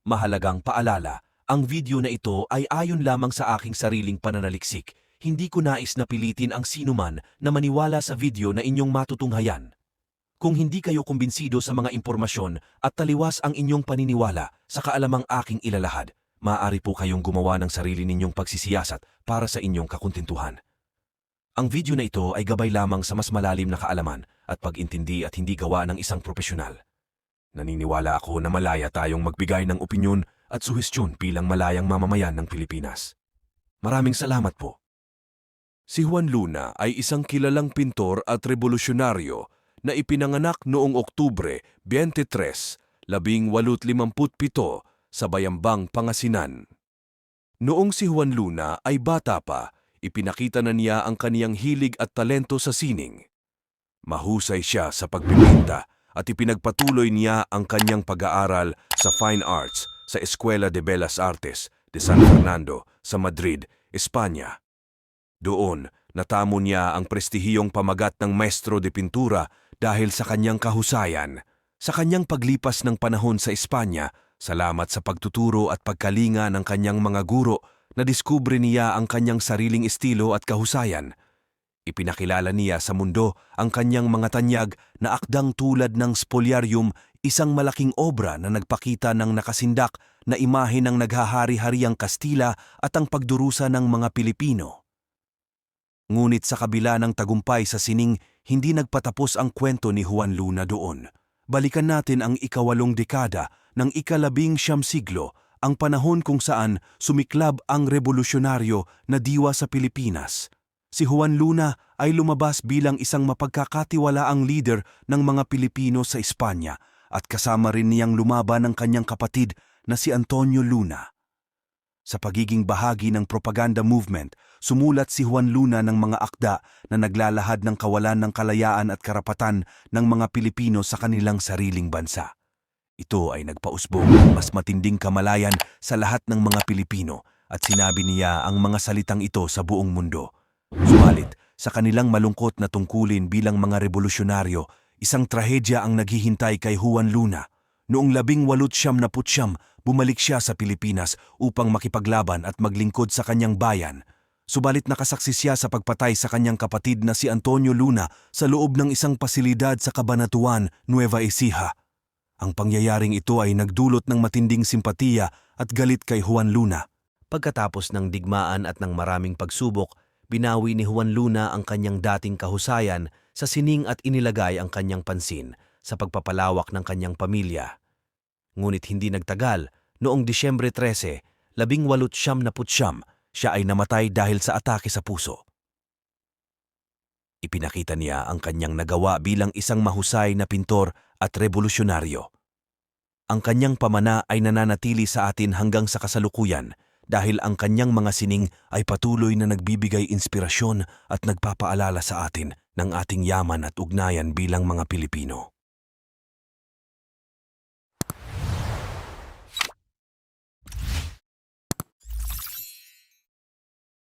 Mahalagang paalala, ang video na ito ay ayon lamang sa aking sariling pananaliksik. Hindi ko nais na pilitin ang sinuman na maniwala sa video na inyong matutunghayan. Kung hindi kayo kumbinsido sa mga impormasyon at taliwas ang inyong paniniwala sa kaalamang aking ilalahad, maaari po kayong gumawa ng sarili ninyong pagsisiyasat para sa inyong kakuntintuhan. Ang video na ito ay gabay lamang sa mas malalim na kaalaman at pag-intindi at hindi gawa ng isang profesional. Naniniwala ako na malaya tayong magbigay ng opinyon at suhestyon bilang malayang mamamayan ng Pilipinas. Maraming salamat po. Si Juan Luna ay isang kilalang pintor at revolusyonaryo na ipinanganak noong Oktubre 23, 1857 sa Bayambang, Pangasinan. Noong si Juan Luna ay bata pa, ipinakita na niya ang kaniyang hilig at talento sa sining. Mahusay siya sa pagpipinta at ipinagpatuloy niya ang kanyang pag-aaral sa Fine Arts sa Escuela de Bellas Artes de San Fernando sa Madrid, Espanya. Doon, natamo niya ang prestihiyong pamagat ng maestro de pintura dahil sa kanyang kahusayan. Sa kanyang paglipas ng panahon sa Espanya, salamat sa pagtuturo at pagkalinga ng kanyang mga guro, nadiskubre niya ang kanyang sariling estilo at kahusayan. Ipinakilala niya sa mundo ang kanyang mga tanyag na akdang tulad ng spoliarium, isang malaking obra na nagpakita ng nakasindak na imahe ng naghahari-hariang Kastila at ang pagdurusa ng mga Pilipino. Ngunit sa kabila ng tagumpay sa sining, hindi nagpatapos ang kwento ni Juan Luna doon. Balikan natin ang ikawalong dekada ng ikalabing siyam siglo, ang panahon kung saan sumiklab ang revolusyonaryo na diwa sa Pilipinas. Si Juan Luna ay lumabas bilang isang mapagkakatiwalaang leader ng mga Pilipino sa Espanya at kasama rin niyang lumaban ng kanyang kapatid na si Antonio Luna. Sa pagiging bahagi ng propaganda movement, sumulat si Juan Luna ng mga akda na naglalahad ng kawalan ng kalayaan at karapatan ng mga Pilipino sa kanilang sariling bansa. Ito ay nagpausbong ng mas matinding kamalayan sa lahat ng mga Pilipino at sinabi niya ang mga salitang ito sa buong mundo. Subalit, sa kanilang malungkot na tungkulin bilang mga revolusyonaryo, isang trahedya ang naghihintay kay Juan Luna. Noong labing walut siyam na putsyam, bumalik siya sa Pilipinas upang makipaglaban at maglingkod sa kanyang bayan. Subalit nakasaksi siya sa pagpatay sa kanyang kapatid na si Antonio Luna sa loob ng isang pasilidad sa Cabanatuan, Nueva Ecija. Ang pangyayaring ito ay nagdulot ng matinding simpatiya at galit kay Juan Luna. Pagkatapos ng digmaan at ng maraming pagsubok, binawi ni Juan Luna ang kanyang dating kahusayan sa sining at inilagay ang kanyang pansin sa pagpapalawak ng kanyang pamilya. Ngunit hindi nagtagal, noong Disyembre 13, labing walut siyam na putsyam, siya ay namatay dahil sa atake sa puso. Ipinakita niya ang kanyang nagawa bilang isang mahusay na pintor at revolusyonaryo. Ang kanyang pamana ay nananatili sa atin hanggang sa kasalukuyan dahil ang kanyang mga sining ay patuloy na nagbibigay inspirasyon at nagpapaalala sa atin ng ating yaman at ugnayan bilang mga Pilipino.